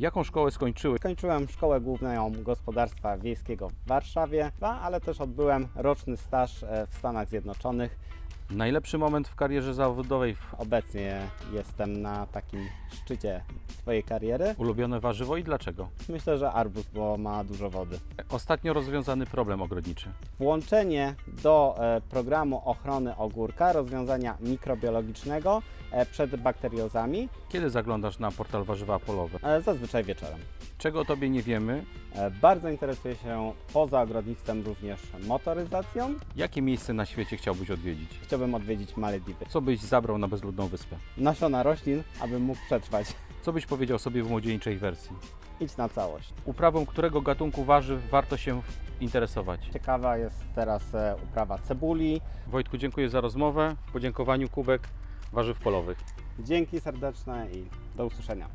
Jaką szkołę skończyłeś? Kończyłem Szkołę Główną Gospodarstwa Wiejskiego w Warszawie, ale też odbyłem roczny staż e, w Stanach Zjednoczonych. Najlepszy moment w karierze zawodowej, Obecnie jestem na takim szczycie swojej kariery. ulubione warzywo i dlaczego? Myślę, że arbuz, bo ma dużo wody. Ostatnio rozwiązany problem ogrodniczy. Włączenie do e, programu ochrony ogórka rozwiązania mikrobiologicznego e, przed bakteriozami, Kiedy zaglądasz na portal Warzywa Polowe? e, zazwyczaj wieczorem. Czego o Tobie nie wiemy? E, Bardzo interesuję się poza ogrodnictwem również motoryzacją. Jakie miejsce na świecie chciałbyś odwiedzić? Chciałbym odwiedzić Malediwy. Co byś zabrał na bezludną wyspę? Nasiona roślin, abym mógł przetrwać. Co byś powiedział sobie w młodzieńczej wersji? Idź na całość. Uprawą którego gatunku warzyw warto się interesować? Ciekawa jest teraz e, uprawa cebuli. Wojtku, dziękuję za rozmowę. W podziękowaniu kubek warzyw polowych. Dzięki serdeczne i do usłyszenia.